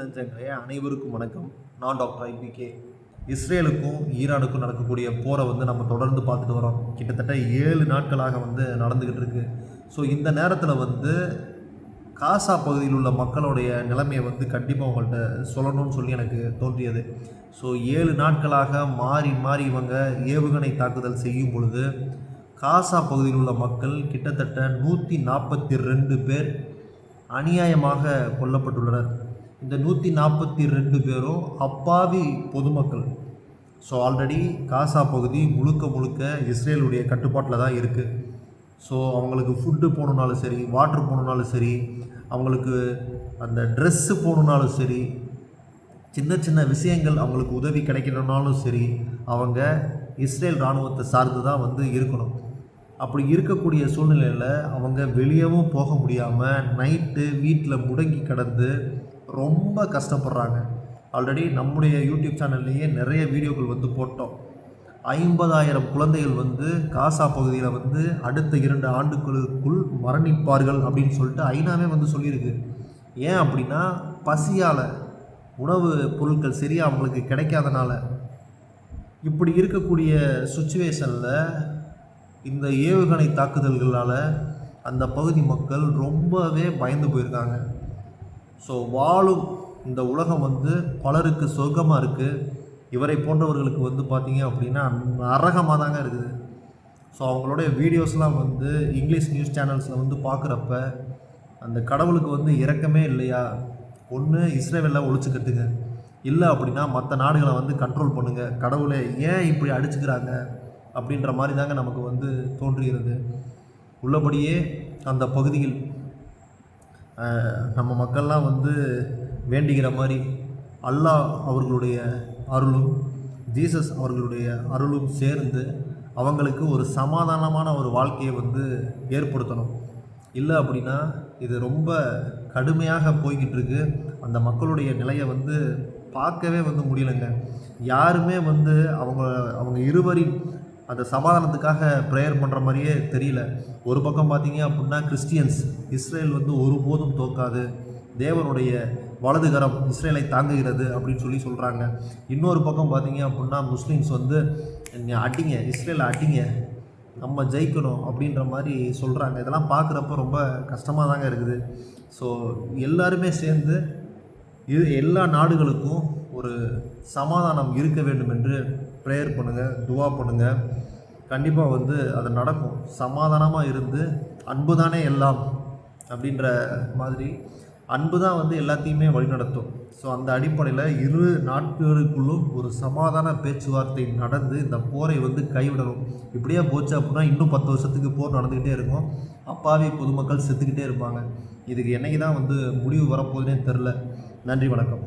நெஞ்சங்களே அனைவருக்கும் வணக்கம். நான் டாக்டர் ஐபிகே இஸ்ரேலுக்கும் ஈரானுக்கும் நடக்கக்கூடிய போரை வந்து நம்ம தொடர்ந்து பார்த்துட்டு வரோம். கிட்டத்தட்ட ஏழு நாட்களாக வந்து நடந்துக்கிட்டு இருக்கு. ஸோ இந்த நேரத்தில் வந்து காசா பகுதியில் உள்ள மக்களுடைய நிலைமையை வந்து கண்டிப்பாக உங்கள்கிட்ட சொல்லணும்னு சொல்லி எனக்கு தோன்றியது. ஸோ ஏழு நாட்களாக மாறி மாறி இவங்க ஏவுகணை தாக்குதல் செய்யும் பொழுது காசா பகுதியில் உள்ள மக்கள் கிட்டத்தட்ட நூற்றி நாற்பத்தி ரெண்டு பேர் அநியாயமாக கொல்லப்பட்டுள்ளனர். இந்த நூற்றி நாற்பத்தி ரெண்டு பேரும் அப்பாவி பொதுமக்கள். ஸோ ஆல்ரெடி காசா பகுதி முழுக்க முழுக்க இஸ்ரேலுடைய கட்டுப்பாட்டில் தான் இருக்குது ஸோ அவங்களுக்கு ஃபுட்டு போகணுன்னாலும் சரி வாட்ரு போகணுன்னாலும் சரி அவங்களுக்கு அந்த ட்ரெஸ்ஸு போகணுன்னாலும் சரி சின்ன சின்ன விஷயங்கள் அவங்களுக்கு உதவி கிடைக்கணுன்னாலும் சரி அவங்க இஸ்ரேல் இராணுவத்தை சார்ந்து தான் வந்து இருக்கணும். அப்படி இருக்கக்கூடிய சூழ்நிலையில் அவங்க வெளியவும் போக முடியாமல் நைட்டு வீட்டில் முடங்கி கிடந்து ரொம்ப கஷ்டப்படுறாங்க. ஆல்ரெடி நம்முடைய யூடியூப் சேனல்லையே நிறைய வீடியோக்கள் வந்து போட்டோம். ஐம்பதாயிரம் குழந்தைகள் வந்து காசா பகுதியில் வந்து அடுத்த இரண்டு ஆண்டுகளுக்குள் மரணிப்பார்கள் அப்படின்னு சொல்லிட்டு ஐநாவே வந்து சொல்லியிருக்கு. ஏன் அப்படின்னா பசியால் உணவு பொருட்கள் சரியாக அவங்களுக்கு கிடைக்காதனால. இப்படி இருக்கக்கூடிய சுச்சுவேஷனில் இந்த ஏவுகணை தாக்குதல்களால் அந்த பகுதி மக்கள் ரொம்பவே பயந்து போயிருக்காங்க. ஸோ வாழும் இந்த உலகம் வந்து பலருக்கு சொர்க்கமாக இருக்குது இவரை போன்றவர்களுக்கு வந்து பார்த்தீங்க அப்படின்னா நரகமாக தாங்க இருக்குது. ஸோ அவங்களுடைய வீடியோஸ்லாம் வந்து இங்கிலீஷ் நியூஸ் சேனல்ஸில் வந்து பார்க்குறப்ப அந்த கடவுளுக்கு வந்து இரக்கமே இல்லையா? ஒன்று இஸ்ரேவேலில் ஒழிச்சுக்கிறதுங்க இல்லை அப்படின்னா மற்ற நாடுகளை வந்து கண்ட்ரோல் பண்ணுங்கள் கடவுளே ஏன் இப்படி அடிச்சுக்கிறாங்க? அப்படின்ற மாதிரி தாங்க நமக்கு வந்து தோன்றுகிறது. உள்ளபடியே அந்த பகுதியில் நம்ம மக்கள்லாம் வந்து வேண்டிக்கிற மாதிரி அல்லாஹ் அவர்களுடைய அருளும் ஜீசஸ் அவர்களுடைய அருளும் சேர்ந்து அவங்களுக்கு ஒரு சமாதானமான ஒரு வாழ்க்கையை வந்து ஏற்படுத்தணும். இல்லை அப்படின்னா இது ரொம்ப கடுமையாக போய்கிட்டு இருக்கு. அந்த மக்களுடைய நிலையை வந்து பார்க்கவே வந்து முடியலைங்க. யாருமே வந்து அவங்க அவங்க இருவரின் அந்த சமாதானத்துக்காக ப்ரேயர் பண்ணுற மாதிரியே தெரியல. ஒரு பக்கம் பார்த்தீங்க அப்படின்னா கிறிஸ்டியன்ஸ் இஸ்ரேல் வந்து ஒருபோதும் தோக்காது தேவனுடைய வலதுகரம் இஸ்ரேலை தாங்குகிறது அப்படின்னு சொல்லி சொல்கிறாங்க இன்னொரு பக்கம் பார்த்தீங்க அப்படின்னா முஸ்லீம்ஸ் வந்து அடிங்க இஸ்ரேலை அடிங்க நம்ம ஜெயிக்கணும் அப்படின்ற மாதிரி சொல்கிறாங்க இதெல்லாம் பார்க்குறப்ப ரொம்ப கஷ்டமாக தாங்க இருக்குது. ஸோ எல்லாருமே சேர்ந்து இது எல்லா நாடுகளுக்கும் ஒரு சமாதானம் இருக்க வேண்டும் என்று ப்ரேயர் பண்ணுங்கள் துவா பண்ணுங்கள் கண்டிப்பாக வந்து அது நடக்கும். சமாதானமாக இருந்து அன்பு தானே எல்லாம் அப்படின்ற மாதிரி அன்பு தான் வந்து எல்லாத்தையுமே வழிநடத்தும். ஸோ அந்த அடிப்படையில் இரு நாட்களுக்குள்ளும் ஒரு சமாதான பேச்சுவார்த்தை நடந்து இந்த போரை வந்து கைவிடணும். இப்படியே போச்சு அப்படின்னா இன்னும் பத்து வருஷத்துக்கு போர் நடந்துக்கிட்டே இருக்கும். அப்பாவி பொதுமக்கள் செத்துக்கிட்டே இருப்பாங்க. இதுக்கு என்னைக்கு தான் வந்து முடிவு வரப்போகுதுன்னே தெரில நன்றி வணக்கம்.